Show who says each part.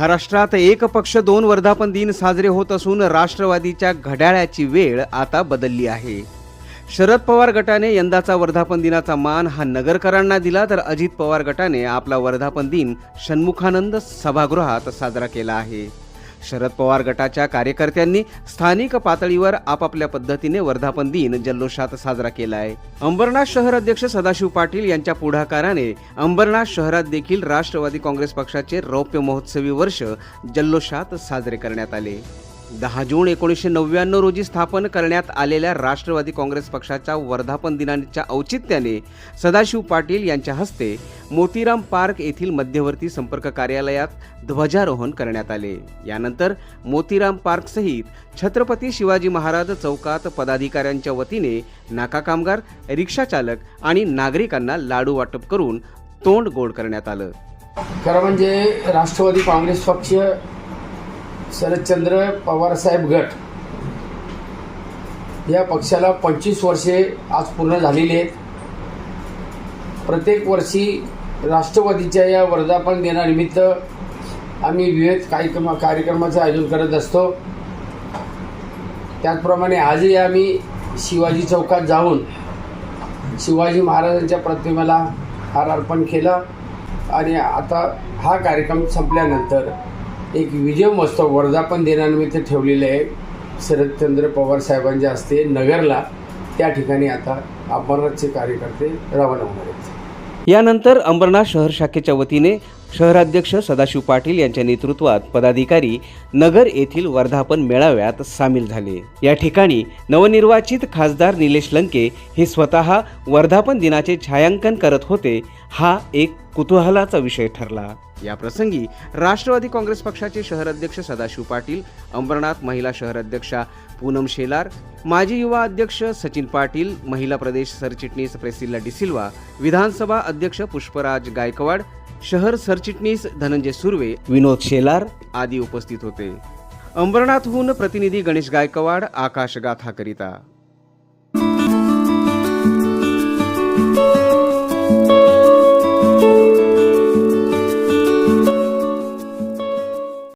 Speaker 1: महाराष्ट्रात एक पक्ष दोन वर्धापन दिन साजरे होत असून राष्ट्रवादीच्या घड्याळ्याची वेळ आता बदलली आहे. शरद पवार गटाने यंदाचा वर्धापन दिनाचा मान हा नगरकरांना दिला तर अजित पवार गटाने आपला वर्धापन दिन षण्मुखानंद सभागृहात साजरा केला आहे. शरद पवार गटाच्या कार्यकर्त्यांनी स्थानिक पातळीवर आपापल्या पद्धतीने वर्धापन दिन जल्लोषात साजरा केला आहे अंबरनाथ शहर अध्यक्ष सदाशिव पाटील यांच्या पुढाकाराने अंबरनाथ शहरात देखील राष्ट्रवादी काँग्रेस पक्षाचे रौप्य महोत्सवी वर्ष जल्लोषात साजरे करण्यात आले. दहा जून एकोणीसशे नव्याण्णव रोजी स्थापन करण्यात आलेल्या राष्ट्रवादी काँग्रेस पक्षाच्या वर्धापन दिनाच्या औचित्याने सदाशिव पाटील यांच्या हस्ते मोतीराम पार्क येथील मध्यवर्ती संपर्क कार्यालयात ध्वजारोहण करण्यात आले. यानंतर मोतीराम पार्कसहित छत्रपती शिवाजी महाराज चौकात पदाधिकाऱ्यांच्या वतीने नाका कामगार रिक्षाचालक आणि नागरिकांना लाडू वाटप करून तोंड गोड करण्यात आलं.
Speaker 2: खरं म्हणजे राष्ट्रवादी काँग्रेस पक्ष शरदचंद्र पवारसाहेब गट. या पक्षाला पंचवीस वर्षे आज पूर्ण झालेली आहेत. प्रत्येक वर्षी राष्ट्रवादीच्या या वर्धापन दिनानिमित्त आम्ही विविध कार्यक्रम कार्यक्रमाचं आयोजन करत असतो. त्याचप्रमाणे आजही आम्ही शिवाजी चौकात जाऊन शिवाजी महाराजांच्या प्रतिमेला हार अर्पण केला आणि आता हा कार्यक्रम संपल्यानंतर एक विजय महोत्सव वर्धापन दिनानिमित्त ठेवलेले आहे. शरदचंद्र पवार साहेबांच्या हस्ते नगरला त्या ठिकाणी आता अमरनाथचे कार्यकर्ते रवाना होणार आहेत.
Speaker 1: यानंतर अंबरनाथ शहर शाखेच्या वतीने शहराध्यक्ष सदाशिव पाटील यांच्या नेतृत्वात पदाधिकारी नगर येथील वर्धापन मेळाव्यात सामील झाले. या ठिकाणी नवनिर्वाचित खासदार निलेश लंके हे स्वतः वर्धापन दिनाचे छायांकन करत होते. हा एक कुतूहलाचा विषय ठरला. या प्रसंगी राष्ट्रवादी काँग्रेस पक्षाचे शहराध्यक्ष सदाशिव पाटील अंबरनाथ महिला शहराध्यक्षा पूनम शेलार माजी युवा अध्यक्ष सचिन पाटील महिला प्रदेश सरचिटणीस प्रेसिल्ला डिसिल्वा विधानसभा अध्यक्ष पुष्पराज गायकवाड शहर सरचिटणीस धनंजय सुर्वे विनोद शेलार आदी उपस्थित होते. अंबरनाथहून प्रतिनिधी गणेश गायकवाड आकाशगाथाकरिता